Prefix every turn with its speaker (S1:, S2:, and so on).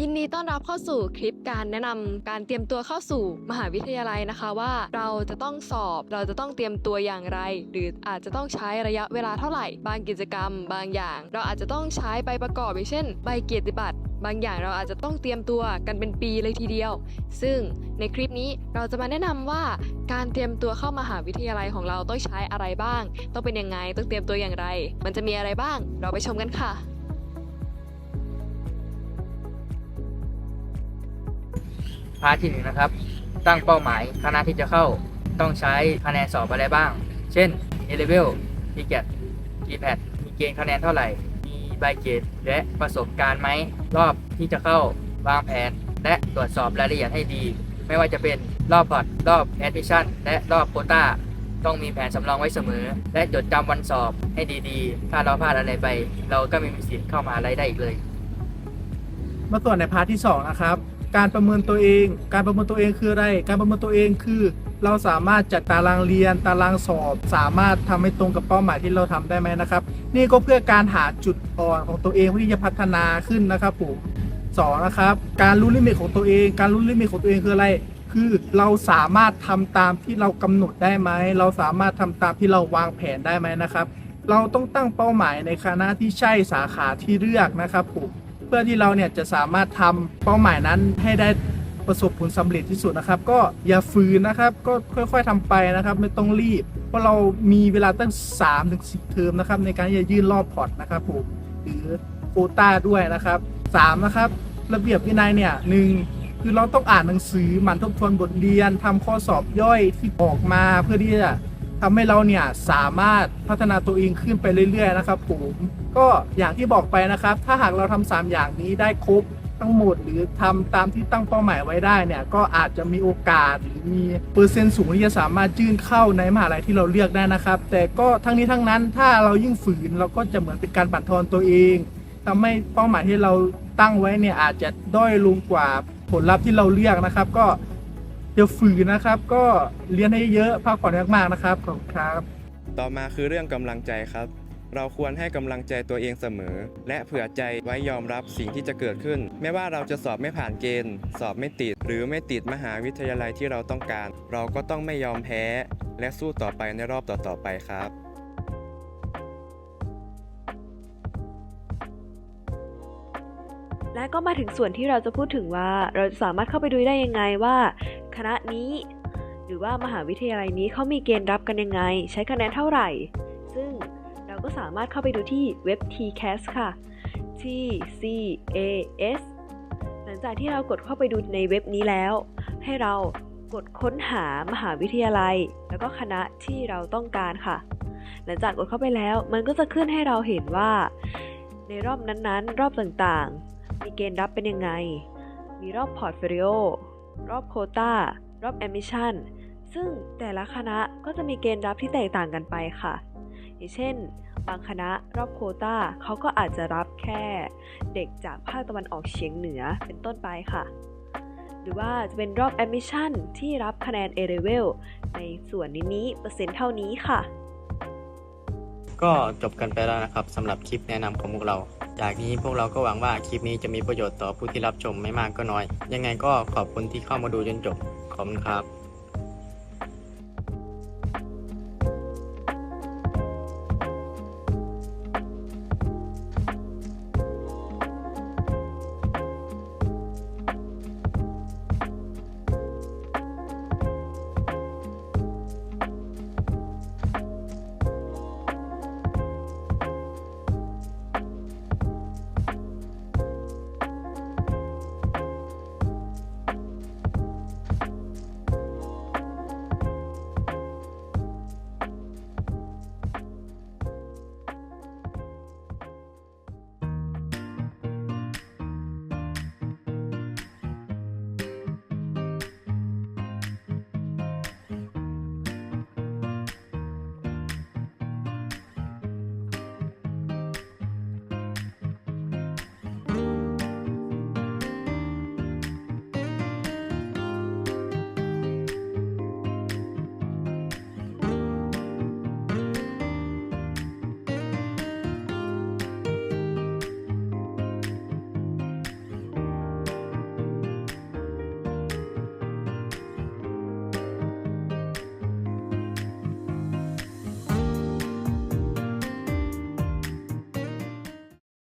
S1: ยินดีต้อนรับเข้าสู่คลิปการแนะนำการเตรียมตัวเข้าสู่มหาวิทยาลัยนะคะว่าเราจะต้องสอบเราจะต้องเตรียมตัวอย่างไร หรืออาจจะต้องใช้ระยะเวลาเท่าไหร่ บางกิจกรรม บางอย่าง เราอาจจะต้องใช้ไปประกอบอย่างเช่น ใบเกียรติบัตรบางอย่างเราอาจจะต้องเตรียมตัวกันเป็นปีเลยทีเดียว ซึ่งในคลิปนี้เราจะมาแนะนำว่าการเตรียมตัวเข้ามหาวิทยาลัยของเราต้องใช้อะไรบ้าง ต้องเป็นยังไงต้องเตรียมตัวอย่างไร มันจะมีอะไรบ้าง เราไปชมกันค่ะ
S2: พาร์ทที่หนึ่งนะครับ ตั้งเป้าหมายคณะที่จะเข้าต้องใช้คะแนนสอบอะไรบ้าง เช่น A level p g a t GPAT มีเกณฑ์คะแนนเท่าไหร่ มีใบเกรดและประสบการณ์ไหม รอบที่จะเข้าวางแผน และตรวจสอบรายละเอียดให้ดี ไม่ว่าจะเป็นรอบพอร์ตรอบแอดมิชชั่นและรอบโคต้าต้องมีแผนสำรองไว้เสมอ และจดจำวันสอบให้ดีๆ ถ้าเราพลาดอะไรไป เราก็ไม่มีสิทธิ์เข้ามาอะไรได้อีกเลย
S3: มาส่วนในพาร์ทที่สองนะครับ การประเมินตัวเอง การประเมินตัวเองคืออะไร การประเมินตัวเองคือ เราสามารถจัดตารางเรียน ตารางสอบ สามารถทำให้ตรงกับเป้าหมายที่เราทำได้ไหมนะครับ นี่ก็เพื่อการหาจุดอ่อนของตัวเองเพื่อที่จะพัฒนาขึ้นนะครับผมสองนะครับ การรู้ลิมิตของตัวเอง การรู้ลิมิตของตัวเองคืออะไร คือเราสามารถทำตามที่เรากำหนดได้ไหม เราสามารถทำตามที่เราวางแผนได้ไหมนะครับ เราต้องตั้งเป้าหมายในคณะที่ใช่สาขาที่เลือกนะครับผม พื่อที่เราเนี่ยจะสามารถทำเป้าหมายนั้นให้ได้ประสบผลสำเร็จที่สุดนะครับ ก็อย่าฝืนนะครับ ก็ค่อยๆทำไปนะครับ ไม่ต้องรีบ เพราะเรามีเวลาตั้ง3ถึง10เทอมนะครับ ในการที่จะยื่นรอบพอร์ตนะครับผมหรือโคต้าด้วยนะครับ3นะครับ ระเบียบวินัยเนี่ยหนึ่งคือเราต้องอ่านหนังสือหมั่นทบทวนบทเรียนทำข้อสอบย่อยที่ออกมาเพื่อที่จะ ทำให้เราเนี่ยสามารถพัฒนาตัวเองขึ้นไปเรื่อย ๆ นะครับผมก็อย่างที่บอกไปนะครับ ถ้าหากเราทำสามอย่างนี้ได้ครบทั้งหมดหรือทำตามที่ตั้งเป้าหมายไว้ได้เนี่ยก็อาจจะมีโอกาสหรือมีเปอร์เซ็นต์สูงที่จะสามารถยื่นเข้าในมหาลัยที่เราเลือกได้นะครับ แต่ก็ทั้งนี้ทั้งนั้นถ้าเรายิ่งฝืนเราก็จะเหมือนเป็นการบั่นทอนตัวเองทำให้เป้าหมายที่เราตั้งไว้เนี่ยอาจจะด้อยลงกว่าผลลัพธ์ที่เราเลือกนะครับ ก็ อย่าฝืนนะครับ ก็เรียนให้เยอะพักผ่อนให้มากๆนะครับขอบคุณครับ
S4: ต่อมาคือเรื่องกำลังใจครับ เราควรให้กำลังใจตัวเองเสมอ และเผื่อใจไว้ยอมรับสิ่งที่จะเกิดขึ้น ไม่ว่าเราจะสอบไม่ผ่านเกณฑ์ สอบไม่ติด หรือไม่ติดมหาวิทยาลัยที่เราต้องการ เราก็ต้องไม่ยอมแพ้ และสู้ต่อไปในรอบต่อๆไปครับ
S5: และก็มาถึงส่วนที่เราจะพูดถึงว่าเราจะสามารถเข้าไปดูได้ยังไงว่า คณะนี้ หรือว่ามหาวิทยาลัยนี้เขามีเกณฑ์รับกันยังไง ใช้คะแนนเท่าไหร่ ซึ่งเราก็สามารถเข้าไปดูที่เว็บ TCAS ค่ะ T C A S หลังจากที่เรากดเข้าไปดูในเว็บนี้แล้ว ให้เรากดค้นหามหาวิทยาลัย แล้วก็คณะที่เราต้องการค่ะ หลังจากกดเข้าไปแล้ว มันก็จะขึ้นให้เราเห็นว่า ในรอบนั้นๆ รอบต่างๆ มีเกณฑ์รับเป็นยังไง มีรอบพอร์ตโฟลิโอ รอบโควตารอบแอมิชันซึ่งแต่ละคณะก็จะมีเกณฑ์รับที่แตกต่างกันไปค่ะ อย่างเช่น บางคณะรอบโควตาเขาก็อาจจะรับแค่เด็กจากภาคตะวันออกเฉียงเหนือเป็นต้นไปค่ะ หรือว่าจะเป็นรอบแอมิชันที่รับคะแนน A level ในส่วนนี้เปอร์เซ็นต์เท่านี้ค่ะ
S6: ก็จบกันไปแล้วนะครับสำหรับคลิปแนะนำของพวกเรา จากนี้พวกเราก็หวังว่าคลิปนี้จะมีประโยชน์ต่อผู้ที่รับชมไม่มากก็น้อย ยังไงก็ขอบคุณที่เข้ามาดูจนจบขอบคุณครับ